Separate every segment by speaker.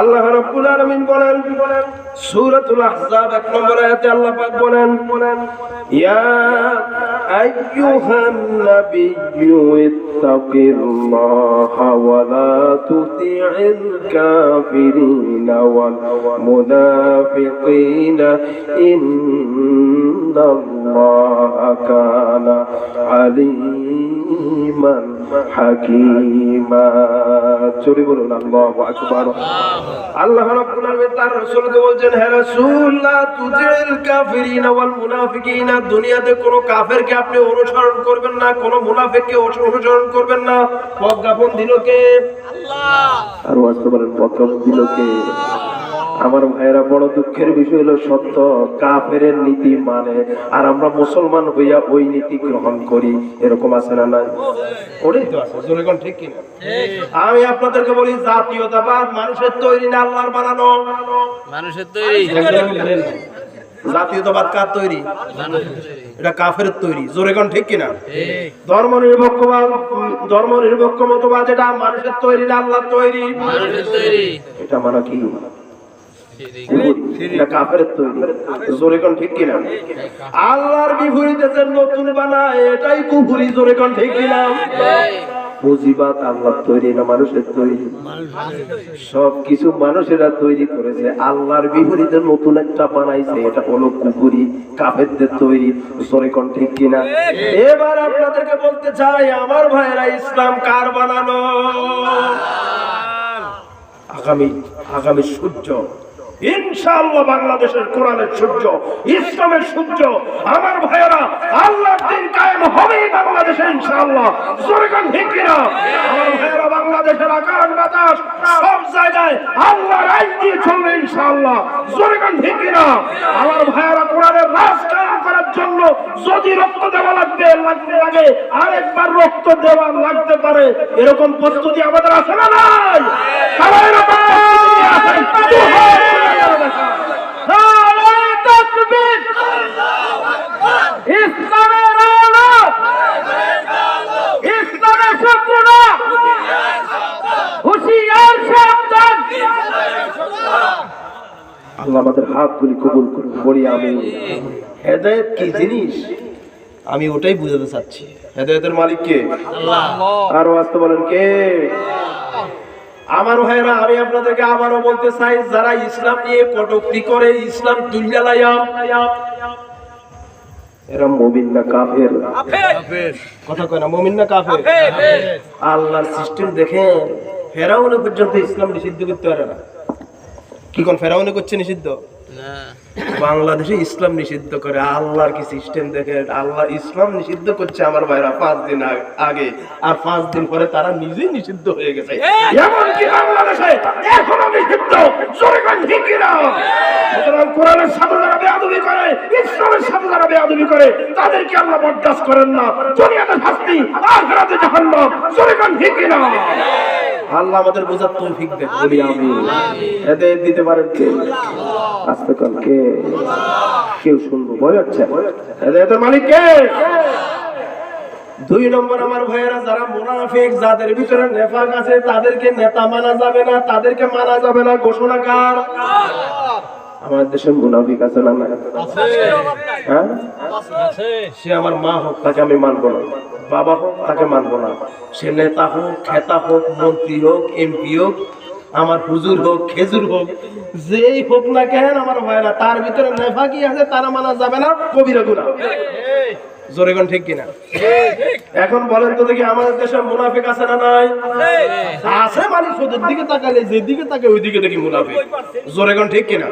Speaker 1: আল্লাহ রাব্বুল আলামিন বলেন, সূরাতুল আহজাব এক নম্বর আয়াতে আল্লাহ পাক বলেন বলেন ইয়া আইয়ুহান নাবিয়্যু ইত্তাকিল্লাহা ওয়া লা তুতি'িল কাফিরিনা ওয়াল মুনাফিকিনা ইন্নাল্লাহা কানা আলিমান হাকীমা। চলে বলুন আল্লাহু আকবার আল্লাহ রাব্বুল আলামিন তার রাসূলকে বলছেন হে রাসূল লা তুজিল কাফিরিনা ওয়াল মুনাফিকিনা দুনিয়াতে কোনো কাফেরকে আপনি অনুসরণ করবেন না কোনো মুনাফিককে অনুসরণ করবেন না। প্রজ্ঞাপন দিল আল্লাহ। আর ওয়াজতে বলেন প্রজ্ঞাপন দিল কে আমার ভাইয়েরা বড় দুঃখের বিষয় হলো সত্য কাফের নীতি মানে। আর আমরা মুসলমান হইয়া ওই নীতি গ্রহণ করি। এরকম আছে না নাই? ওটাই তো আছে জোরে ঠিক। কিনা আমি আপনাদেরকে বলি জাতীয়তাবাদ মানুষের তৈরি না আল্লাহর বানানো।
Speaker 2: মানুষের তৈরি।
Speaker 1: জাতীয়তাবাদ কার তৈরি? এটা কাফের তৈরি। জোরে কোন ঠিক কিনা?
Speaker 2: ঠিক।
Speaker 1: ধর্ম নিরপেক্ষবাদ ধর্ম নিরপেক্ষ মতবাদ এটা মানুষের তৈরি না আল্লাহর তৈরি। এটা মানে কি? কাফের তৈরি। মানুষের তৈরি? করেছে। আল্লাহর বিপরীতে নতুন একটা বানাইছে, এটা হলো কুকুরি কাফেরদের তৈরি। জোরে কোন ঠিক কিনা? এবার আপনাদেরকে বলতে চাই, আমার ভাইয়েরা ইসলাম কার বানানো? আগামী আগামী সূর্য। ইনশাআল্লাহ বাংলাদেশের কোরআনের সূর্য, ইসলামের সূর্য। আমার ভাইয়েরা, আল্লাহর দিন কায়েম বাংলাদেশে ইনশাআল্লাহ। আমার ভাইয়েরা, বাংলাদেশের আকাশ বাতাস সব জায়গায় আল্লাহর আইন দিয়ে চলবে ইনশাআল্লাহ। আমার ভাইয়েরা, কোরআনের কায়েম করার জন্য যদি রক্ত দেওয়া লাগবে লাগতে লাগে আরেকবার রক্ত দেওয়া লাগতে পারে। এরকম প্রস্তুতি আমাদের আছে না নাই? প্রস্তুতি নিয়ে আল্লাহ আমাদের হাতগুলি কবুল করুন বলি আমি হেদায়েত কি জিনিস? আমি ওটাই বুঝাতে চাচ্ছি। হেদায়েতের মালিক কে? আরও আসতে বলেন কে? আমার ভাইরা, আমি আপনাদেরকে আবারও বলতে চাই, যারা ইসলাম নিয়ে কটুক্তি করে, ইসলাম তুল্যালায়াম পর্যন্ত ইসলাম নিষিদ্ধ করতে পারে না। কি কোন ফেরাউনে করছে নিষিদ্ধ? বাংলাদেশে ইসলাম নিষিদ্ধ করে আল্লাহর কি সিস্টেম দেখে? আল্লাহ ইসলাম নিষিদ্ধ করছে আমার ভাইরা পাঁচ দিন আগে আর পাঁচ দিন পরে তারা নিজেই নিষিদ্ধ হয়ে গেছে। এমনকি বাংলাদেশে এখনও নিষিদ্ধ। জোরে কোন ঠিক কিনা সুতরাং কোরআনের সাথে যারা বেয়াদবি করে ইসলামের সাথে যারা বেয়াদবি করে তাদেরকে আল্লাহ বরদাস্ত করেন না। দুনিয়াতে শাস্তি আখিরাতে জাহান্নাম। জোরে কোন ঠিক কিনা আল্লাহ আমাদের বোঝার তৌফিক দেন বলি আমি এতে দিতে পারেন কে? আস্তে কে কেউ শুনব ভয় হচ্ছে? এদের মালিক কে? দুই নম্বর আমার ভাইয়েরা যারা মুনাফিক যাদের ভিতরে নেফাক আছে তাদেরকে নেতা মানা যাবে না তাদেরকে মানা যাবে না। ঘোষণা কার? আমার দেশে মুনাফিক আছে না না হ্যাঁ? সে আমার মা হোক, তাকে আমি মানবো না। বাবা হোক, তাকে মানবো না। সে নেতা হোক, খেতা হোক, মন্ত্রী হোক, এমপি হোক, আমার হুজুর হোক, খেজুর হোক, যেই হোক না কেন আমার হয় না তার ভিতরে নেফাকি আছে, তারা মানা যাবে না, কবিরা গুণা জোরে কোন ঠিক কিনা? এখন বলেন তো দেখি আমাদের দেশে মুনাফিক আছে না নাই? আছে মানে শুধু দিকে তাকালে যেদিকে তাকে ওইদিকে দেখি মুনাফিক। জোরে কোন ঠিক কিনা?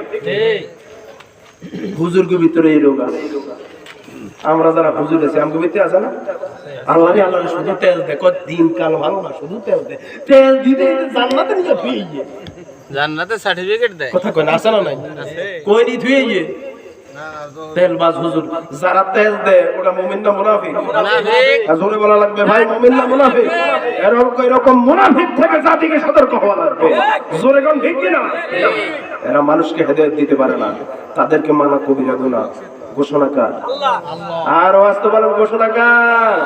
Speaker 1: হুজুরকে ভিতরে এই রোগ আছে। আমরা যারা হুজুর আছি আমাকে ভিতরে আছে না? আল্লাহ আল্লাহ শুধু তেল দেখো দিন কাল ভালো না শুধু তেল দে। তেল দিতে জান্নাতে নিয়ে ধুয়ে
Speaker 2: জান্নাতে সার্টিফিকেট দেয়।
Speaker 1: কথা কই না আছে না নাই? কই নি ধুয়ে গিয়ে? তেল বাজ হুজুর। যারা তেল দেয় ওটা মুমিন না মুনাফিক? জোরে বলা লাগবে ভাই মুমিন না মুনাফিক? এরকম এরকম মুনাফিক থেকে জাতিকে সতর্ক হওয়া লাগবে? জোরে কোন ঠিক কিনা? এরা মানুষকে হেদায়েত দিতে পারে না। তাদেরকে মানা কবিরা গুনাহ ঘোষণা কার? আর বাস্তবায়ন ঘোষণা কার?